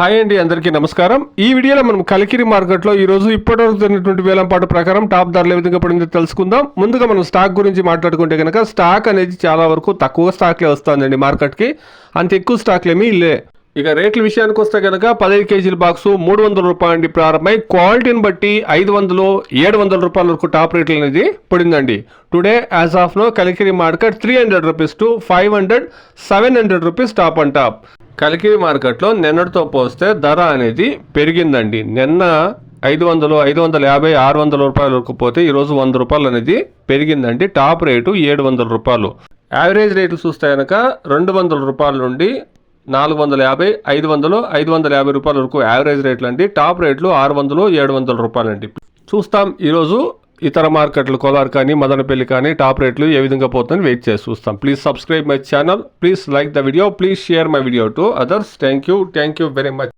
Hi అండి అందరికీ నమస్కారం. ఈ వీడియోలో మనం కలికిరి మార్కెట్లో ఈరోజు ఇప్పటివరకు జరిగినటువంటి వేలం పాటు ప్రకారం టాప్ ధరలు ఏ విధంగా పడిందో తెలుసుకుందాం. ముందుగా మనం స్టాక్ గురించి మాట్లాడుకుంటే కనుక స్టాక్ అనేది చాలా వరకు తక్కువ స్టాక్లే వస్తుందండి మార్కెట్కి. అంత ఎక్కువ స్టాక్లేమీ లే. ఇక రేట్ల విషయానికి వస్తే కనుక పదహైదు కేజీల బాక్స్ మూడు వందల రూపాయల నుండి ప్రారంభమై క్వాలిటీని బట్టి ఐదు వందలు ఏడు వందల రూపాయల వరకు టాప్ రేట్లు అనేది పడిందండి. Today as of now Kalikiri market three hundred rupees to five hundred seven hundred rupees top and top. Kalikiri మార్కెట్లో నిన్నటితో పోస్తే ధర అనేది పెరిగిందండి. నిన్న ఐదు వందలు ఐదు వందల యాభై ఆరు వందల రూపాయల వరకు పోతే ఈరోజు వంద రూపాయలు అనేది పెరిగిందండి. టాప్ రేటు ఏడు వందల రూపాయలు. యావరేజ్ రేట్లు చూస్తే కనుక రెండు వందల రూపాయల నుండి నాలుగు వందల యాభై ఐదు వందలు ఐదు వందల యాభై రూపాయల వరకు యావరేజ్ రేట్లు అండి. టాప్ రేట్లు ఆరు వందలు ఏడు వందల రూపాయలు అండి చూస్తాం ఈరోజు ఇతర మార్కెట్లు కోలార్ కానీ మదనపల్లి కానీ టాప్ రేట్లు ఏ విధంగా పోతుందని వెయిట్ చేసి చూస్తాం. Please subscribe my channel please like the video please share my video to others thank you thank you very much